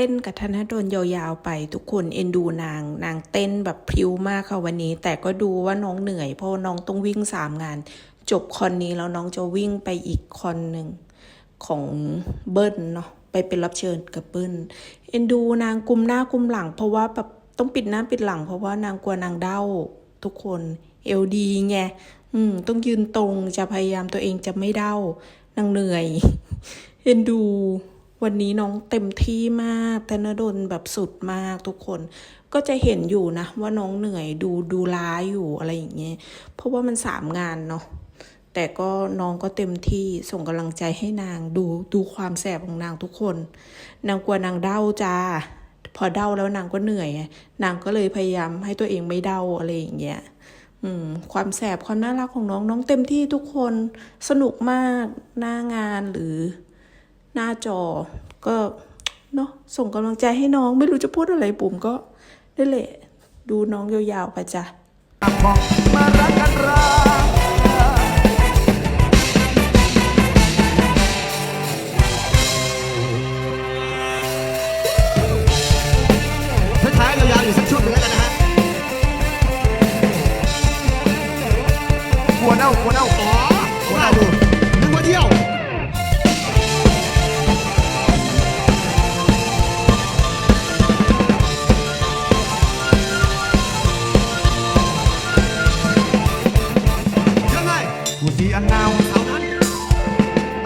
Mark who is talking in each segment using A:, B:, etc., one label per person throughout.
A: ต้นกับธนดลยาวๆไปทุกคนเอ็นดูนาง นางเต้นแบบพริ้วมากค่ะวันนี้ แต่ก็ดูว่าน้องเหนื่อยเพราะน้องต้องวิ่งสามงาน จบคอนนี้แล้วน้องจะวิ่งไปอีกคอนหนึ่งของเบิ้ลเนาะไปเป็นรับเชิญกับเบิ้ลเอ็นดูนางกุมหน้ากุมหลัง เพราะว่าแบบต้องปิดหน้าปิดหลัง เพราะว่านางกลัวนางเด้าทุกคนเอลดีไงอืม ต้องยืนตรงจะพยายามตัวเองจะไม่เด้านางเหนื่อยเอ็นดู วันนี้น้องเต็มที่มากธนดลแบบสุดมากทุกคน ก็จะเห็นอยู่นะ ว่าน้องเหนื่อยดูดูล้าอยู่อะไรอย่างเงี้ยเพราะว่ามันสามงานเนาะแต่ก็น้องก็เต็มที่ส่งกำลังใจให้นางดูดูความแสบของนางทุกคน นางกลัวนางเด้าจ้าพอเด้าแล้วนางก็เหนื่อย นางก็เลยพยายามให้ตัวเองไม่เด้าอะไรอย่างเงี้ยอืมความแสบความน่ารักของน้องน้องเต็มที่ทุกคนสนุกมากหน้างานหรือ หน้าจอ ก็เนาะส่งกำลังใจให้น้องไม่รู้จะพูดอะไรปุ่มก็ได้แหละ ดูน้องยาวๆไปจ้ะ
B: มารักกันรักท้ายๆยาวๆอยู่สักชุดหนึ่งแล้วกันนะฮะกลัวเน่ากลัวเน่าอ๋อกลัวเน่าดู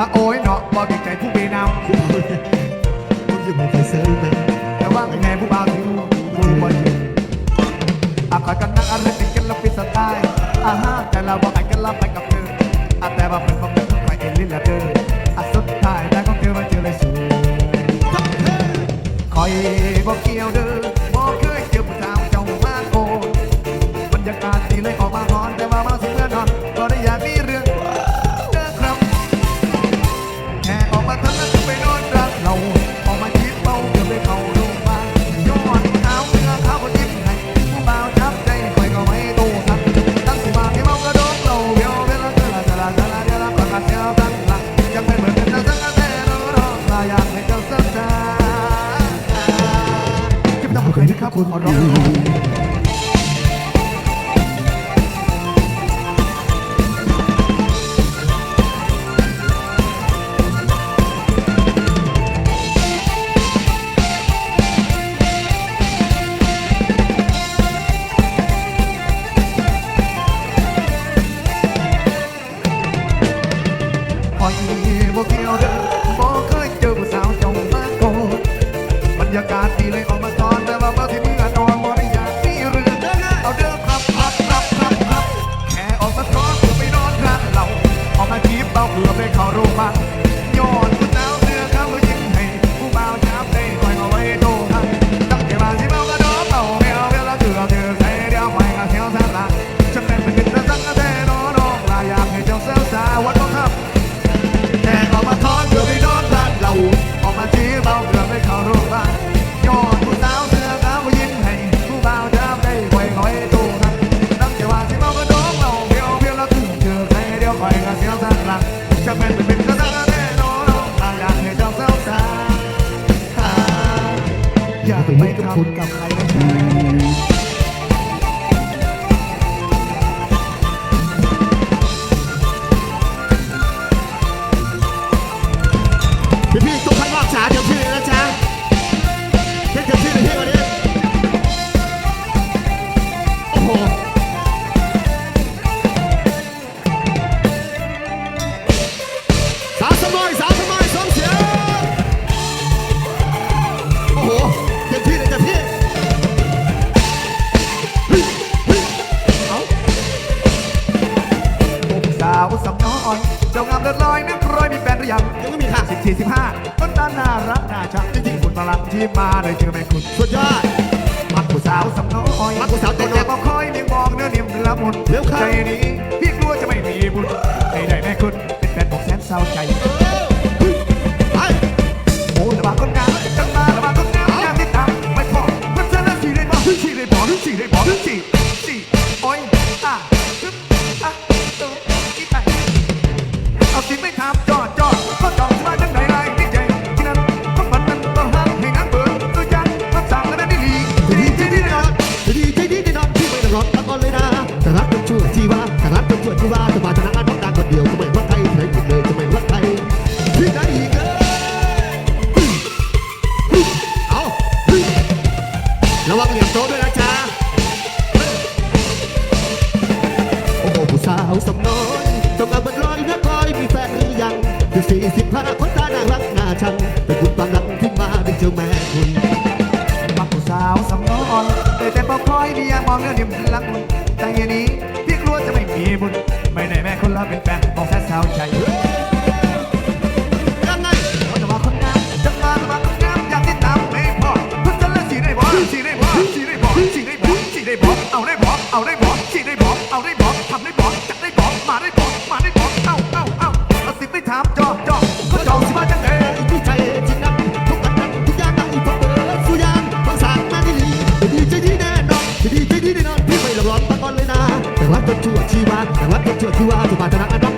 B: อะโอ้ยเนาะบอกใจผู้เบนาว
C: ผมยังไม่เคยเซิร์ฟเลย
B: แต่ว่าเป็นไงผู้บ่าวที่ผู้บ่อยืนอะคอยกันนั่งอะไรติดกันแล้วปิดสไตล์อาฮะแต่เราบอกไอ้กันเราไปกับเธออะแต่ว่าเป็นความเป็นไปเองลิลละเธออะสุดท้ายได้ก็เจอมาเจอเลยสูคอยบอกเกี่ยวเด้อ คยนึกครับคุณขอร้อง คอยก็เสียวสักหลักจะเป็นเป็นก็ต้องแน่นอนถ้าอยากให้เจ้าเศร้าสาอย่าไปทำกับใคร
C: 45ค
B: นตาน่ารักน่าชังจริงๆคุณมาลังที่มาในชื่อแม่คุณ
C: สุดยอด
B: มักผู้สาวสำน้อย
C: มักผู้สาวตั
B: วต่กก็คอยเลี้งมองเนื้อเนียมละมุน
C: เลี้ยว
B: ใจนี้พี่กลัวจะไม่มีบุญให้ได้แม่คุณเป็นแฟนผกแสนเศร้าใจ ระวังเหยียบโต๊ด้วยนะจ๊ะโอ้โหผู้สาวสมนอนต้องเอาบันร้อยนักลอยมีแฟนหรือยังถึงสี่สิบห้าคนตาน่ารักน่าชังแต่คุณความรักที่มาได้เจ้า
C: แม่คุณ
B: มาผู้สาวสมนอนแต่แต่บอกคอยมียากมองเรื่องเดียมรักมุณใจนี้พี่กลัวจะไม่มีบุญไม่ไหนแม่คนละเป็นแฟนมองแท้สาวใจ รัก
C: รักเอ็นชวนที่ว่าสุภาษณะอันรัก